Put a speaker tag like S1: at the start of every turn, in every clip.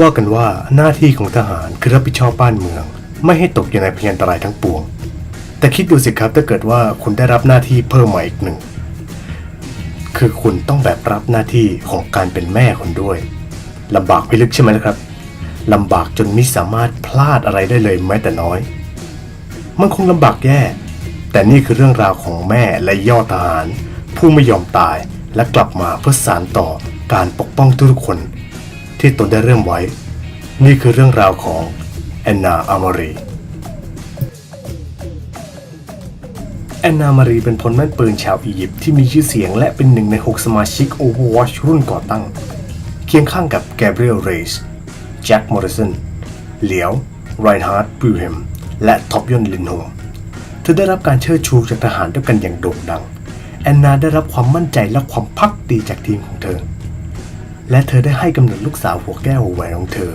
S1: ว่ากันว่าหน้าที่ของทหารคือรับผิดชอบบ้านเมือง ไม่ให้ตกอยู่ในพยันตรายทั้งปวง แต่คิดดูสิครับถ้าเกิดว่าคุณได้รับหน้าที่เพิ่มมาอีกหนึ่ง คือคุณต้องแบบรับหน้าที่ของการเป็นแม่คนด้วยลำบากพิลึกใช่ไหมละครับลำบากจนไม่สามารถพลาดอะไรได้เลยแม้แต่น้อย มันคงลำบากแย่ แต่นี่คือเรื่องราวของแม่และยอดทหาร ผู้ไม่ยอมตายและกลับมาเพื่อสานต่อการปกป้องทุกคน ที่ตนได้เริ่มไว้ นี่คือเรื่องราวของแอนนาอามารีแอนนามารีเป็นพลแม่นปืนชาวอียิปต์ที่มีชื่อเสียงและเป็นหนึ่งใน 6 สมาชิก Overwatch รุ่นก่อตั้ง เคียงข้างกับแกเบรียลเรสแจ็คมอริสันเหลียวไรน์ฮาร์ดบิลเฮมและท็อปยอนลินโฮเธอได้รับการเชิดชูจากทหารด้วยกันอย่างโด่งดัง แอนนาได้รับความมั่นใจและความพักดีจากทีมของเธอ และเธอได้ให้กำเนิดลูกสาวหัวแก้วหัวแหวนของเธอ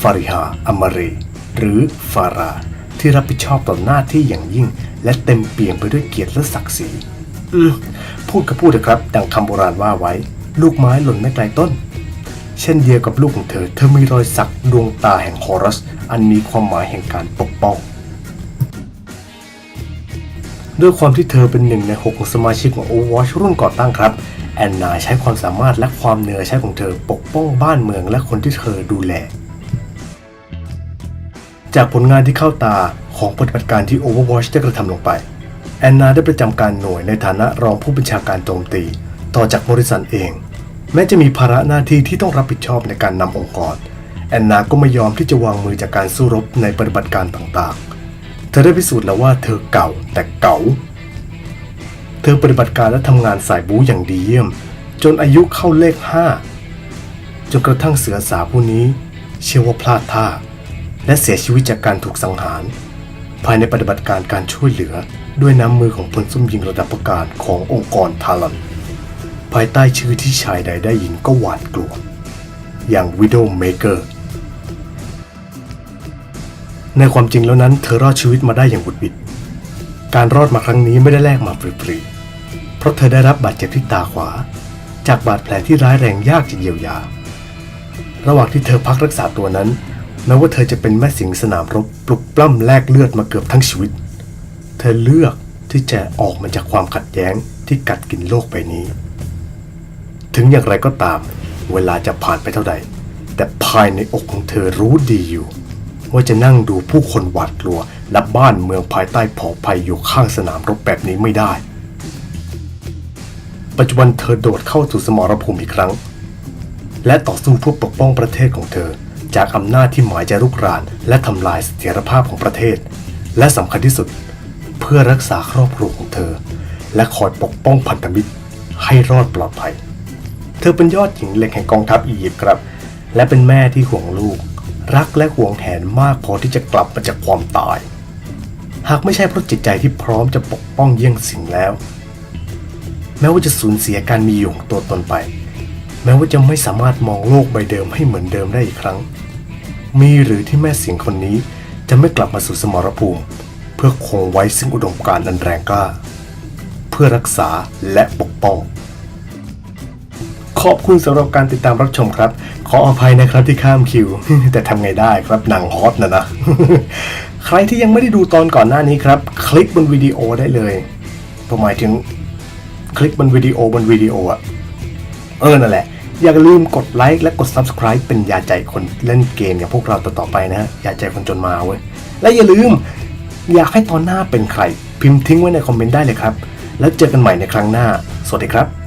S1: ฟาริฮาอามารีหรือฟารา ที่รับผิดชอบต่อหน้าที่อย่างยิ่ง และเต็มเปี่ยมไปด้วยเกียรติและศักดิ์ศรี อืม พูดก็พูดเถอะครับ ดังคำโบราณว่าไว้ ลูกไม้หล่นไม่ไกลต้น เช่นเดียวกับลูกของเธอ เธอมีรอยสักดวงตาแห่งฮอรัส อันมีความหมายแห่งการปกป้อง ด้วยความที่เธอเป็นหนึ่งในหกของสมาชิกของ Overwatch รุ่นก่อตั้งครับ แอนนาใช้ความสามารถและความเหนือใช้ของเธอปกป้องบ้านเมืองและคนที่เธอดูแล จากผลงานที่เข้าตาของปฏิบัติการที่ Overwatch ได้กระทำลงไป แอนนาได้ประจำการหน่วยในฐานะรองผู้บัญชาการโจมตี ต่อจากมอริสันเอง แม้จะมีภาระหน้าที่ที่ต้องรับผิดชอบในการนำองค์กร แอนนาก็ไม่ยอมที่จะวางมือจากการสู้รบในปฏิบัติการต่างๆ ธอได้พิสูจน์แล้วว่าเธอเก่าแต่เก๋าเธอปฏิบัติการและทำงานสายบู๊อย่างดีเยี่ยม จนอายุเข้าเลขห้าจนกระทั่งเสือสาวผู้นี้เชื่อว่าพลาดท่า และเสียชีวิตจากการถูกสังหาร ภายในปฏิบัติการการช่วยเหลือด้วยน้ำมือของพลซุ่มยิงระดับประกาศขององค์กรทาลันภายใต้ชื่อที่ชายใดได้ยินก็หวาดกลัว อย่าง Widowmaker ในความจริงแล้วนั้นเธอรอดชีวิตมาได้อย่างบุดบิด การรอดมาครั้งนี้ไม่ได้แลกมาฟรีๆ เพราะเธอได้รับบาดเจ็บที่ตาขวา จากบาดแผลที่ร้ายแรงยากจะเยียวยา ระหว่างที่เธอพักรักษาตัวนั้นแม้ว่าเธอจะเป็นแม่สิงสนามรบปลุกปล้ำแลกเลือดมาเกือบทั้งชีวิต เธอเลือกที่จะออกมาจากความขัดแย้งที่กัดกินโลกใบนี้ ถึงอย่างไรก็ตาม เวลาจะผ่านไปเท่าใด แต่ภายในอกของเธอรู้ดีอยู่ ว่าจะนั่งดูผู้คนหวาดกลัว และบ้านเมืองภายใต้ผาภัยอยู่ข้างสนามรบแบบนี้ไม่ได้ ปัจจุบันเธอโดดเข้าสู่สมรภูมิอีกครั้ง และต่อสู้เพื่อปกป้องประเทศของเธอ จากอำนาจที่หมายจะรุกราน และทำลายเสถียรภาพของประเทศ และสำคัญที่สุด เพื่อรักษาครอบครัวของเธอ และคอยปกป้องพันธมิตรให้รอดปลอดภัย เธอเป็นยอดหญิงเหล็กแห่งกองทัพอียิปต์ครับ และเป็นแม่ที่ห่วงลูก รักและห่วงแหนมากพอที่จะกลับมาจากความตาย หากไม่ใช่เพราะจิตใจที่พร้อมจะปกป้องเยี่ยงสิ่งแล้ว แม้ว่าจะสูญเสียการมีอยู่ของตัวตนไป แม้ว่าจะไม่สามารถมองโลกใบเดิมให้เหมือนเดิมได้อีกครั้ง มีหรือที่แม่เสียงคนนี้จะไม่กลับมาสู่สมรภูมิ เพื่อคงไว้ซึ่งอุดมการณ์อันแรงกล้า เพื่อรักษาและปกป้อง ขอบคุณสำหรับการติดตามรับชมครับ ขออภัยนะครับที่ข้ามคิว แต่ทำไงได้ครับหนังฮอตนะนะ ใครที่ยังไม่ได้ดูตอนก่อนหน้านี้ครับ คลิกบนวิดีโอได้เลยผมหมายถึงคลิกบนวิดีโอบนวิดีโออะเออนั่นแหละ อย่าลืมกดไลค์และกด Subscribe เป็นยาใจคนเล่นเกมอย่างพวกเราต่อๆไปนะฮะยาใจคนจนมาเว้ยและอย่าลืมอยากให้ตอนหน้าเป็นใคร พิมพ์ทิ้งไว้ในคอมเมนต์ได้เลยครับ แล้วเจอกันใหม่ในครั้งหน้า สวัสดีครับ